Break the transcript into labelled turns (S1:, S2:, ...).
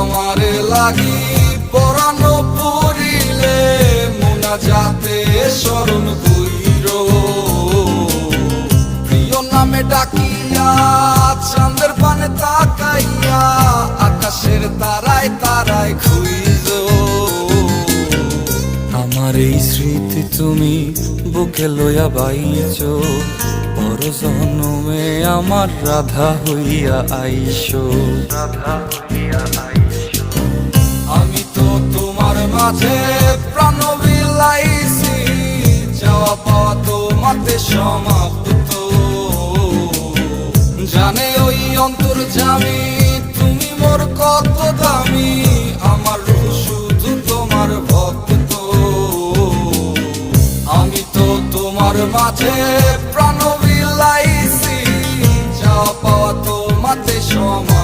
S1: আমারে লাগি পরানো পড়িলে মোনা যাতে স্মরণ কইর। প্রিয় নামে ডাকিয়া, চাঁদের পানে তাকাইয়া, আকাশের তারায় তারায় খুইজ
S2: আমার এই স্মৃতি তুমি বুকে লইয়া বাইছ পর আমার রাধা হইয়া আইসো। রাধা হইয়া আইসো।
S1: মাঝে প্রাণ যাওয়া পাওয়া তোমাতে সমাপ্ত। জানে ওই অন্তর জামি, তুমি মোর কত দামি, আমার শুধু তোমার ভক্ত। আমি তো তোমার মাঝে প্রাণ যাওয়া পাওয়া তোমাতে সমাপ্ত।